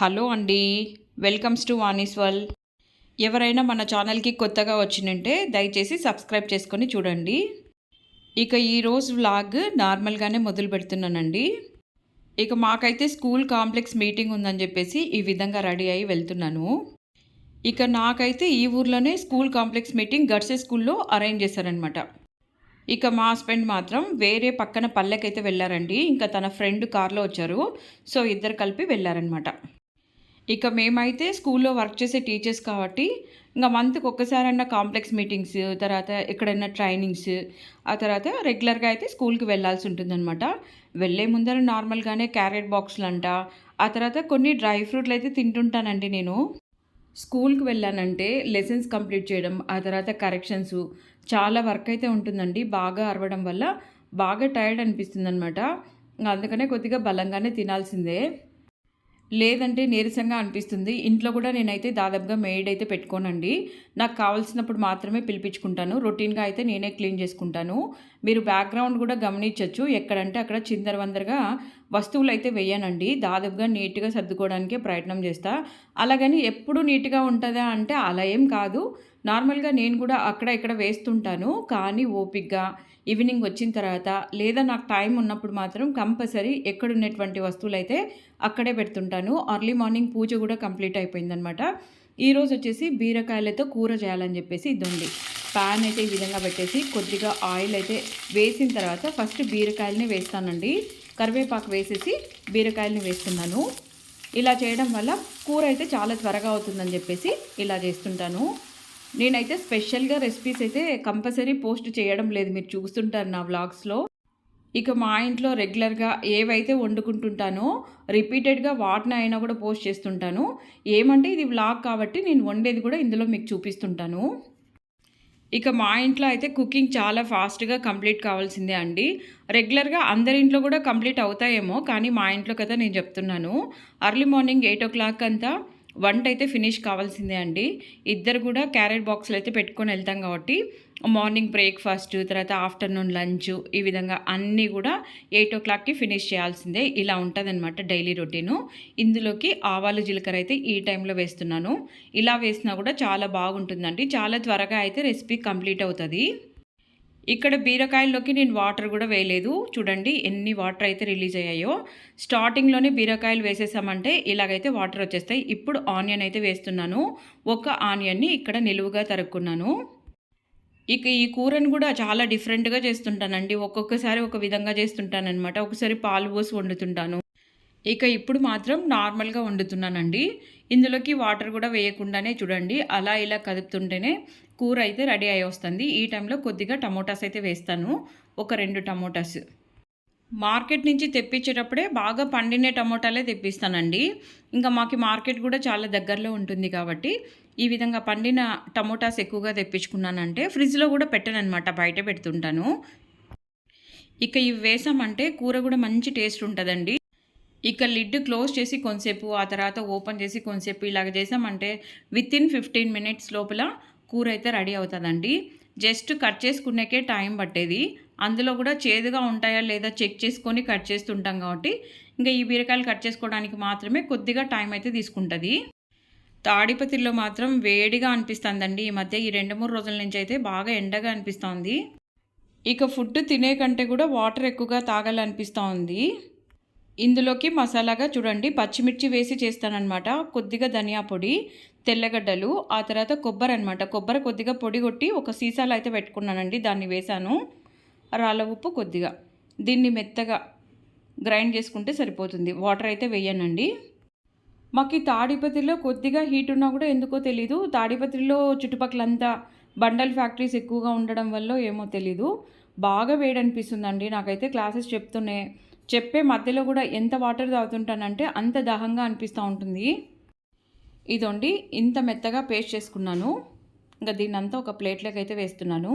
Hello అండి. Welcomes to వాణిస్వల్ ఎవరైనా మన ఛానల్కి కొత్తగా వచ్చినంటే దయచేసి సబ్స్క్రైబ్ చేసుకొని చూడండి. ఇక ఈరోజు వ్లాగ్ నార్మల్గానే మొదలు పెడుతున్నానండి. ఇక మాకైతే స్కూల్ కాంప్లెక్స్ మీటింగ్ ఉందని చెప్పేసి ఈ విధంగా రెడీ అయ్యి వెళ్తున్నాను. ఇక నాకైతే ఈ ఊర్లోనే స్కూల్ కాంప్లెక్స్ మీటింగ్ గడ్సే స్కూల్లో అరేంజ్ చేశారనమాట ఇక మా హస్బెండ్ మాత్రం వేరే పక్కన పల్లెకైతే వెళ్ళారండి. ఇంకా తన ఫ్రెండ్ కార్లో వచ్చారు. సో ఇద్దరు కలిపి వెళ్ళారనమాట ఇక మేమైతే స్కూల్లో వర్క్ చేసే టీచర్స్ కాబట్టి ఇంకా మంత్కి ఒక్కసారన్నా కాంప్లెక్స్ మీటింగ్స్ తర్వాత ఎక్కడైనా ట్రైనింగ్స్ ఆ తర్వాత రెగ్యులర్గా అయితే స్కూల్కి వెళ్ళాల్సి ఉంటుందన్నమాట. వెళ్ళే ముందర నార్మల్గానే క్యారెట్ బాక్స్లు అంట ఆ తర్వాత కొన్ని డ్రై ఫ్రూట్లు అయితే తింటుంటానండి నేను. స్కూల్కి వెళ్ళానంటే లెసన్స్ కంప్లీట్ చేయడం ఆ తర్వాత కరెక్షన్స్ చాలా వర్క్ అయితే ఉంటుందండి. బాగా అరవడం వల్ల బాగా టైర్డ్ అనిపిస్తుంది అనమాట అందుకనే కొద్దిగా బలంగానే తినాల్సిందే. లేదంటే నీరసంగా అనిపిస్తుంది. ఇంట్లో కూడా నేనైతే దాదాపుగా మేడ్ అయితే పెట్టుకోనండి. నాకు కావాల్సినప్పుడు మాత్రమే పిలిపించుకుంటాను. రొటీన్గా అయితే నేనే క్లీన్ చేసుకుంటాను. మీరు బ్యాక్గ్రౌండ్ కూడా గమనించవచ్చు ఎక్కడంటే అక్కడ చిందరవందరగా వస్తువులు అయితే వేయనండి. దాదాపుగా నీట్గా సర్దుకోవడానికే ప్రయత్నం చేస్తా. అలాగని ఎప్పుడు నీట్గా ఉంటుందా అంటే అలా ఏం కాదు. నార్మల్గా నేను కూడా అక్కడ ఇక్కడ వేస్తుంటాను. కానీ ఓపిక్గా ఈవినింగ్ వచ్చిన తర్వాత లేదా నాకు టైం ఉన్నప్పుడు మాత్రం కంపల్సరీ ఎక్కడున్నటువంటి వస్తువులు అయితే అక్కడే పెడుతుంటాను. అర్లీ మార్నింగ్ పూజ కూడా కంప్లీట్ అయిపోయిందనమాట. ఈరోజు వచ్చేసి బీరకాయలతో కూర చేయాలని చెప్పేసి ఇది ఉంది ప్యాన్ అయితే ఈ విధంగా పెట్టేసి కొద్దిగా ఆయిల్ అయితే వేసిన తర్వాత ఫస్ట్ బీరకాయలని వేస్తానండి. కరివేపాకు వేసేసి బీరకాయలని వేస్తున్నాను. ఇలా చేయడం వల్ల కూర అయితే చాలా త్వరగా అవుతుందని చెప్పేసి ఇలా చేస్తుంటాను. నేనైతే స్పెషల్గా రెసిపీస్ అయితే కంపల్సరీ పోస్ట్ చేయడం లేదు. మీరు చూస్తుంటారు నా వ్లాగ్స్లో ఇక మా ఇంట్లో రెగ్యులర్గా ఏవైతే వండుకుంటుంటానో రిపీటెడ్గా వాటిని అయినా కూడా పోస్ట్ చేస్తుంటాను. ఏమంటే ఇది వ్లాగ్ కాబట్టి నేను వండేది కూడా ఇందులో మీకు చూపిస్తుంటాను. ఇక మా ఇంట్లో అయితే కుకింగ్ చాలా ఫాస్ట్గా కంప్లీట్ కావాల్సిందే అండి. రెగ్యులర్గా అందరి ఇంట్లో కూడా కంప్లీట్ అవుతాయేమో కానీ మా ఇంట్లో కదా నేను చెప్తున్నాను. Early morning eight o'clock అంతా వంట అయితే ఫినిష్ కావాల్సిందే అండి. ఇద్దరు కూడా క్యారెట్ బాక్స్లు అయితే పెట్టుకొని వెళ్తాం కాబట్టి మార్నింగ్ బ్రేక్ఫాస్ట్ తర్వాత ఆఫ్టర్నూన్ లంచ్ ఈ విధంగా అన్నీ కూడా ఎయిట్ ఓ క్లాక్కి ఫినిష్ చేయాల్సిందే. ఇలా ఉంటుందన్నమాట డైలీ రొటీను. ఇందులోకి ఆవాలు జీలకర్ర అయితే ఈ టైంలో వేస్తున్నాను. ఇలా వేసినా కూడా చాలా బాగుంటుందండి. చాలా త్వరగా అయితే రెసిపీ కంప్లీట్ అవుతుంది. ఇక్కడ బీరకాయల్లోకి నేను వాటర్ కూడా వేయలేదు. చూడండి ఎన్ని వాటర్ అయితే రిలీజ్ అయ్యాయో. స్టార్టింగ్లోనే బీరకాయలు వేసేసామంటే ఇలాగైతే వాటర్ వచ్చేస్తాయి. ఇప్పుడు ఆనియన్ అయితే వేస్తున్నాను. ఒక ఆనియన్ని ఇక్కడ నిలువుగా తరుక్కున్నాను. ఇక ఈ కూరను కూడా చాలా డిఫరెంట్గా చేస్తుంటానండి. ఒక్కొక్కసారి ఒక విధంగా చేస్తుంటానమాట ఒకసారి పాలు పోసి వండుతుంటాను. ఇక ఇప్పుడు మాత్రం నార్మల్గా వండుతున్నానండి. ఇందులోకి వాటర్ కూడా వేయకుండానే చూడండి అలా ఇలా కదుపుతుంటేనే కూర అయితే రెడీ అయి వస్తుంది. ఈ టైంలో కొద్దిగా టమోటాస్ అయితే వేస్తాను. ఒక రెండు టమోటాస్. మార్కెట్ నుంచి తెప్పించేటప్పుడే బాగా పండిన టమోటాలే తెప్పిస్తానండి. ఇంకా మాకు మార్కెట్ కూడా చాలా దగ్గరలో ఉంటుంది కాబట్టి ఈ విధంగా పండిన టమోటాస్ ఎక్కువగా తెప్పించుకున్నానంటే ఫ్రిడ్జ్లో కూడా పెట్టనమాట బయట పెడుతుంటాను. ఇక ఇవి వేసామంటే కూర కూడా మంచి టేస్ట్ ఉంటుందండి. ఇక లిడ్ క్లోజ్ చేసి కొంతసేపు ఆ తర్వాత ఓపెన్ చేసి కొంతసేపు ఇలాగ చేసామంటే విత్ ఇన్ ఫిఫ్టీన్ మినిట్స్ లోపల కూర అయితే రెడీ అవుతుందండి. జస్ట్ కట్ చేసుకునేకే టైం పట్టేది. అందులో కూడా చేదుగా ఉంటాయా లేదా చెక్ చేసుకొని కట్ చేస్తుంటాం కాబట్టి ఇంకా ఈ బీరకాయలు కట్ చేసుకోవడానికి మాత్రమే కొద్దిగా టైం అయితే తీసుకుంటుంది. తాడిపత్రిలో మాత్రం వేడిగా అనిపిస్తుందండి. ఈ మధ్య ఈ రెండు మూడు రోజుల నుంచి అయితే బాగా ఎండగా అనిపిస్తోంది. ఇక ఫుడ్ తినే కంటే కూడా వాటర్ ఎక్కువగా తాగాలనిపిస్తూ ఉంది ఇందులోకి మసాలాగా చూడండి. పచ్చిమిర్చి వేసి చేస్తానన్నమాట. కొద్దిగా ధనియా పొడి తెల్లగడ్డలు ఆ తర్వాత కొబ్బరి అనమాట కొబ్బరి కొద్దిగా పొడి కొట్టి ఒక సీసాలో అయితే పెట్టుకున్నానండి. దాన్ని వేశాను రాళ్ళ ఉప్పు కొద్దిగా. దీన్ని మెత్తగా గ్రైండ్ చేసుకుంటే సరిపోతుంది. వాటర్ అయితే వేయనండి. మాకు ఈ తాడిపత్రిలో కొద్దిగా హీట్ ఉన్నా కూడా ఎందుకో తెలీదు. తాడిపత్రిలో చుట్టుపక్కలంతా బండల్ ఫ్యాక్టరీస్ ఎక్కువగా ఉండడం వల్ల ఏమో తెలీదు. బాగా వేడి అనిపిస్తుందండి నాకైతే క్లాసెస్ చెప్తూనే చెప్పే మధ్యలో కూడా ఎంత వాటర్ తాగుతుంటానంటే అంత దాహంగా అనిపిస్తూ ఉంటుంది. ఇదండి ఇంత మెత్తగా పేస్ట్ చేసుకున్నాను. ఇంకా దీన్ని అంతా ఒక ప్లేట్లోకి అయితే వేస్తున్నాను.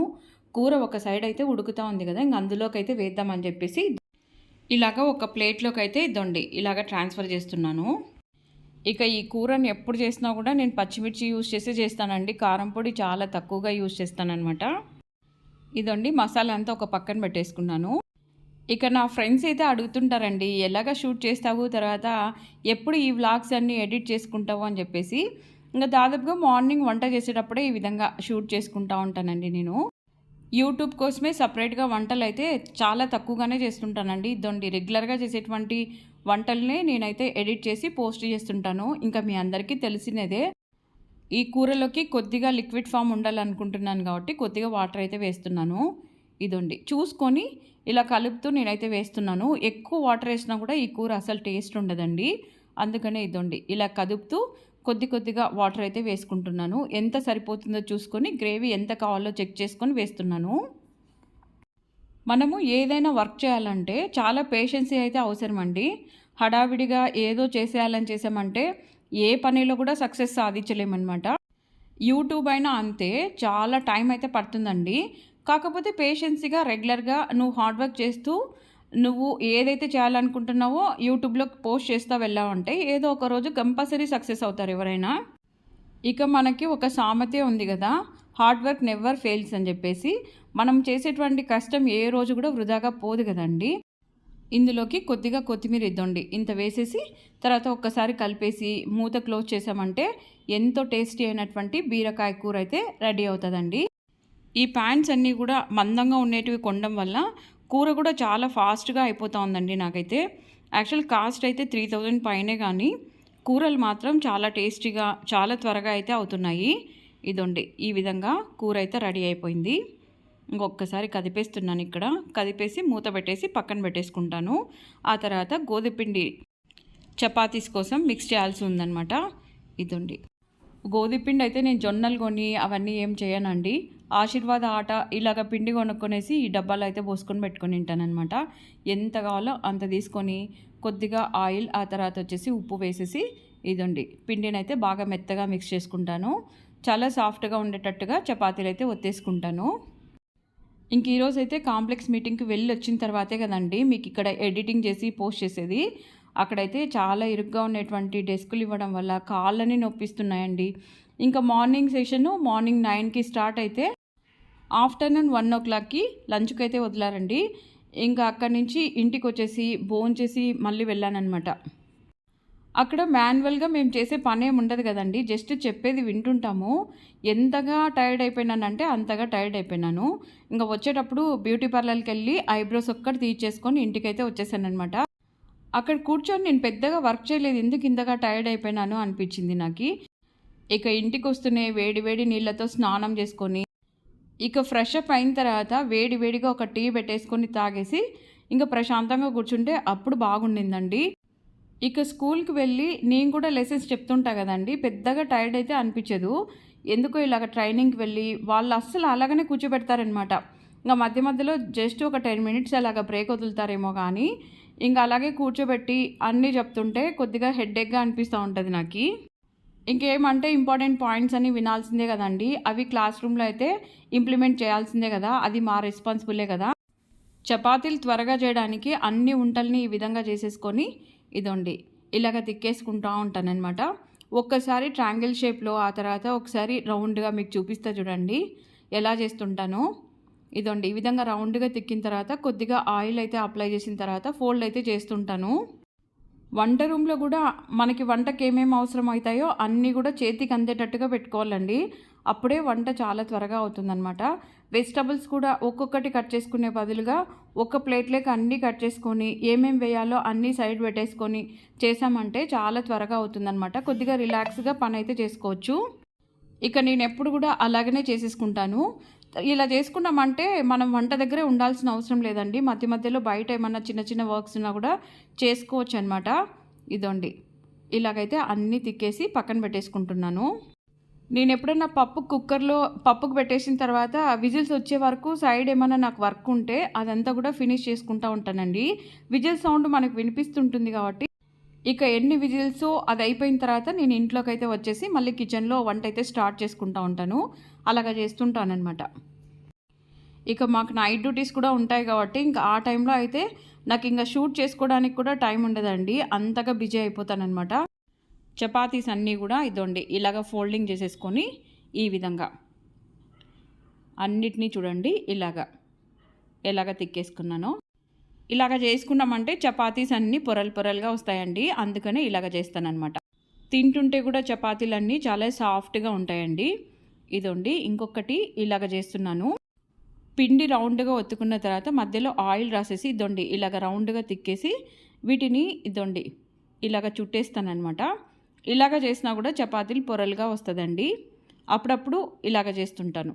కూర ఒక సైడ్ అయితే ఉడుకుతూ ఉంది కదా ఇంక అందులోకి అయితే వేద్దామని చెప్పేసి ఇలాగ ఒక ప్లేట్లోకి అయితే ఇదండి ఇలాగ ట్రాన్స్ఫర్ చేస్తున్నాను. ఇక ఈ కూరని ఎప్పుడు చేసినా కూడా నేను పచ్చిమిర్చి యూజ్ చేసి చేస్తానండి. కారం పొడి చాలా తక్కువగా యూజ్ చేస్తానన్నమాట. ఇదండి మసాలా అంతా ఒక పక్కన పెట్టేసుకున్నాను. ఇక నా ఫ్రెండ్స్ అయితే అడుగుతుంటారండి ఎలాగ షూట్ చేస్తావు? తర్వాత ఎప్పుడు ఈ వ్లాగ్స్ అన్నీ ఎడిట్ చేసుకుంటావు? అని చెప్పేసి. ఇంకా దాదాపుగా మార్నింగ్ వంట చేసేటప్పుడే ఈ విధంగా షూట్ చేసుకుంటా ఉంటానండి నేను. యూట్యూబ్ కోసమే సపరేట్గా వంటలు అయితే చాలా తక్కువగానే చేస్తుంటానండి. ఇదండి రెగ్యులర్గా చేసేటువంటి వంటల్ని నేనైతే ఎడిట్ చేసి పోస్ట్ చేస్తుంటాను. ఇంకా మీ అందరికీ తెలిసినదే ఈ కూరలోకి కొద్దిగా లిక్విడ్ ఫామ్ ఉండాలనుకుంటున్నాను కాబట్టి కొద్దిగా వాటర్ అయితే వేస్తున్నాను. ఇదండి. చూసుకొని ఇలా కలుపుతూ నేనైతే వేస్తున్నాను. ఎక్కువ వాటర్ వేసినా కూడా ఈ కూర అసలు టేస్ట్ ఉండదండి. అందుకనే ఇదండి. ఇలా కదుపుతూ కొద్ది కొద్దిగా వాటర్ అయితే వేసుకుంటున్నాను. ఎంత సరిపోతుందో చూసుకొని గ్రేవీ ఎంత కావాలో చెక్ చేసుకొని వేస్తున్నాను. మనము ఏదైనా వర్క్ చేయాలంటే చాలా పేషెన్సీ అయితే అవసరం అండి హడావిడిగా ఏదో చేసేయాలని చేసామంటే ఏ పనిలో కూడా సక్సెస్ సాధించలేమన్నమాట. యూట్యూబ్ అయినా అంతే చాలా టైం అయితే పడుతుందండి. కాకపోతే పేషెన్సీగా రెగ్యులర్గా నువ్వు హార్డ్ వర్క్ చేస్తూ నువ్వు ఏదైతే చేయాలనుకుంటున్నావో యూట్యూబ్లో పోస్ట్ చేస్తూ వెళ్ళావంటే ఏదో ఒక రోజు కంపల్సరీ సక్సెస్ అవుతారు ఎవరైనా. ఇక మనకి ఒక సామెతే ఉంది కదా హార్డ్ వర్క్ నెవర్ ఫెయిల్స్ అని చెప్పేసి మనం చేసేటువంటి కష్టం ఏ రోజు కూడా వృధాగా పోదు కదండి. ఇందులోకి కొద్దిగా కొత్తిమీర ఇద్దండి. ఇంత వేసేసి తర్వాత ఒక్కసారి కలిపేసి మూత క్లోజ్ చేసామంటే ఎంతో టేస్టీ అయినటువంటి బీరకాయ కూర అయితే రెడీ అవుతుందండి. ఈ ప్యాంట్స్ అన్నీ కూడా మందంగా ఉండేటివి కొనడం వల్ల కూర కూడా చాలా ఫాస్ట్గా అయిపోతూ ఉందండి నాకైతే. యాక్చువల్ కాస్ట్ అయితే త్రీ థౌజండ్ పైనే కానీ కూరలు మాత్రం చాలా టేస్టీగా చాలా త్వరగా అయితే అవుతున్నాయి. ఇదండి ఈ విధంగా కూర అయితే రెడీ అయిపోయింది. ఇంకొకసారి కదిపేస్తున్నాను ఇక్కడ. కదిపేసి మూత పెట్టేసి పక్కన పెట్టేసుకుంటాను. ఆ తర్వాత గోధుపిండి చపాతీస్ కోసం మిక్స్ చేయాల్సి ఉందన్నమాట. ఇదండి. గోధుపిండి అయితే నేను జొన్నలు కొని అవన్నీ ఏం చేయనండి. ఆశీర్వాద ఆట ఇలాగ పిండి కొనుక్కొనేసి ఈ డబ్బాలో అయితే పోసుకొని పెట్టుకొని తింటానమాట ఎంత కావాలో అంత తీసుకొని కొద్దిగా ఆయిల్ ఆ తర్వాత వచ్చేసి ఉప్పు వేసేసి ఇదండి. పిండిని అయితే బాగా మెత్తగా మిక్స్ చేసుకుంటాను. చాలా సాఫ్ట్గా ఉండేటట్టుగా చపాతీలు అయితే ఒత్తేసుకుంటాను. ఇంక ఈరోజు అయితే కాంప్లెక్స్ మీటింగ్కి వెళ్ళి వచ్చిన తర్వాతే కదండి మీకు ఇక్కడ ఎడిటింగ్ చేసి పోస్ట్ చేసేది. అక్కడైతే చాలా ఇరుగ్గా ఉన్నటువంటి డెస్కులు ఇవ్వడం వల్ల కాళ్ళని నొప్పిస్తున్నాయండి. ఇంకా మార్నింగ్ సెషను మార్నింగ్ నైన్కి స్టార్ట్ అయితే ఆఫ్టర్నూన్ వన్ ఓ క్లాక్కి లంచ్కి అయితే వదిలారండి. ఇంకా అక్కడి నుంచి ఇంటికి వచ్చేసి భోన్ చేసి మళ్ళీ వెళ్ళానమాట అక్కడ మాన్యువల్గా మేము చేసే పని ఏమి ఉండదు కదండి. జస్ట్ చెప్పేది వింటుంటాము. ఎంతగా టైర్డ్ అయిపోయినానంటే అంతగా టైర్డ్ అయిపోయినాను. ఇంకా వచ్చేటప్పుడు బ్యూటీ పార్లర్కి వెళ్ళి ఐబ్రోస్ ఒక్కటి తీర్చేసుకొని ఇంటికైతే వచ్చేసాను అనమాట అక్కడ కూర్చొని నేను పెద్దగా వర్క్ చేయలేదు. ఎందుకు ఇంతగా టైర్డ్ అయిపోయినాను అనిపించింది నాకు. ఇక ఇంటికి వస్తూనే వేడి వేడి నీళ్ళతో స్నానం చేసుకొని ఇక ఫ్రెష్ అప్ అయిన తర్వాత వేడి వేడిగా ఒక టీ పెట్టేసుకొని తాగేసి ఇంకా ప్రశాంతంగా కూర్చుంటే అప్పుడు బాగుండిందండి. ఇక స్కూల్కి వెళ్ళి నేను కూడా లెసన్స్ చెప్తుంటా కదండి. పెద్దగా టైర్డ్ అయితే అనిపించదు. ఎందుకో ఇలాగ ట్రైనింగ్కి వెళ్ళి వాళ్ళు అస్సలు అలాగనే కూర్చోబెడతారనమాట ఇంకా మధ్య మధ్యలో జస్ట్ ఒక టెన్ మినిట్స్ అలాగ బ్రేక్ వదులుతారేమో కానీ ఇంకా అలాగే కూర్చోబెట్టి అన్నీ చెప్తుంటే కొద్దిగా హెడ్డేక్గా అనిపిస్తూ ఉంటుంది నాకు. ఇంకేమంటే ఇంపార్టెంట్ పాయింట్స్ అని వినాల్సిందే కదండి. అవి క్లాస్ రూమ్లో అయితే ఇంప్లిమెంట్ చేయాల్సిందే కదా. అది మా రెస్పాన్సిబులే కదా. చపాతీలు త్వరగా చేయడానికి అన్ని వంటల్ని ఈ విధంగా చేసేసుకొని ఇదండి. ఇలాగ తిక్కేసుకుంటూ ఉంటానన్నమాట. ఒక్కసారి ట్రాంగిల్ షేప్లో ఆ తర్వాత ఒకసారి రౌండ్గా మీకు చూపిస్తా చూడండి. ఎలా చేస్తుంటానో. ఇదండి. ఈ విధంగా రౌండ్గా తిక్కిన తర్వాత కొద్దిగా ఆయిల్ అయితే అప్లై చేసిన తర్వాత ఫోల్డ్ అయితే చేస్తుంటాను. వంట రూమ్లో కూడా మనకి వంటకి ఏమేమి అవసరం అవుతాయో అన్నీ కూడా చేతికి అందేటట్టుగా పెట్టుకోవాలండి. అప్పుడే వంట చాలా త్వరగా అవుతుందన్నమాట. వెజిటబుల్స్ కూడా ఒక్కొక్కటి కట్ చేసుకునే బదులుగా ఒక ప్లేట్లోకి అన్నీ కట్ చేసుకొని ఏమేమి వేయాలో అన్నీ సైడ్ పెట్టేసుకొని చేసామంటే చాలా త్వరగా అవుతుందన్నమాట. కొద్దిగా రిలాక్స్గా పని అయితే చేసుకోవచ్చు. ఇక నేను ఎప్పుడు కూడా అలాగనే చేసేసుకుంటాను. ఇలా చేసుకున్నామంటే మనం వంట దగ్గరే ఉండాల్సిన అవసరం లేదండి. మధ్య మధ్యలో బయట ఏమన్నా చిన్న చిన్న వర్క్స్ ఉన్నా కూడా చేసుకోవచ్చు అనమాట ఇదండి. ఇలాగైతే అన్నీ తిక్కేసి పక్కన పెట్టేసుకుంటున్నాను. నేను ఎప్పుడైనా పప్పు కుక్కర్లో పప్పుకు పెట్టేసిన తర్వాత విజిల్స్ వచ్చే వరకు సైడ్ ఏమైనా నాకు వర్క్ ఉంటే అదంతా కూడా ఫినిష్ చేసుకుంటూ ఉంటానండి. విజిల్ సౌండ్ మనకు వినిపిస్తుంటుంది కాబట్టి ఇక ఎన్ని విజిల్స్ అది అయిపోయిన తర్వాత నేను ఇంట్లోకి అయితే వచ్చేసి మళ్ళీ కిచెన్లో వంట అయితే స్టార్ట్ చేసుకుంటూ ఉంటాను. అలాగా చేస్తుంటానమాట ఇక మాకు నైట్ డ్యూటీస్ కూడా ఉంటాయి కాబట్టి ఇంకా ఆ టైంలో అయితే నాకు ఇంకా షూట్ చేసుకోవడానికి కూడా టైం ఉండదండి. అంతగా బిజీ అయిపోతానమాట చపాతీస్ అన్నీ కూడా ఇదండి. ఇలాగ ఫోల్డింగ్ చేసేసుకొని ఈ విధంగా. అన్నిటినీ చూడండి. ఇలాగా. ఎలాగ తిక్కేసుకున్నానో. ఇలాగ చేసుకున్నామంటే చపాతీస్ అన్నీ పొరలు పొరలుగా వస్తాయండి. అందుకనే ఇలాగ చేస్తానన్నమాట. తింటుంటే కూడా చపాతీలన్నీ చాలా సాఫ్ట్గా ఉంటాయండి. ఇదండి ఇంకొకటి ఇలాగ చేస్తున్నాను. పిండి రౌండ్గా ఒత్తుకున్న తర్వాత మధ్యలో ఆయిల్ రాసేసి ఇదండి ఇలాగ రౌండ్గా తిక్కేసి వీటిని ఇదండి ఇలాగ చుట్టేస్తానమాట ఇలాగ చేసినా కూడా చపాతీలు పొరలుగా వస్తుందండి. అప్పుడప్పుడు ఇలాగ చేస్తుంటాను.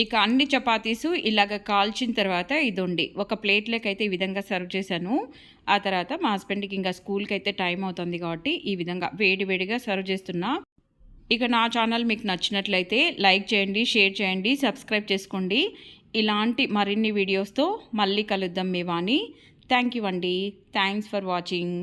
ఇక అన్ని చపాతీసు ఇలాగ కాల్చిన తర్వాత ఇది ఉండి ఒక ప్లేట్లోకి అయితే ఈ విధంగా సర్వ్ చేశాను. ఆ తర్వాత మా హస్బెండ్కి ఇంకా స్కూల్కి అయితే టైం అవుతుంది కాబట్టి ఈ విధంగా వేడి వేడిగా సర్వ్ చేస్తున్నా. ఇక నా ఛానల్ మీకు నచ్చినట్లయితే లైక్ చేయండి షేర్ చేయండి సబ్స్క్రైబ్ చేసుకోండి. ఇలాంటి మరిన్ని వీడియోస్తో మళ్ళీ కలుద్దాం మీ వాణి. థ్యాంక్ యూ అండి. Thanks for watching.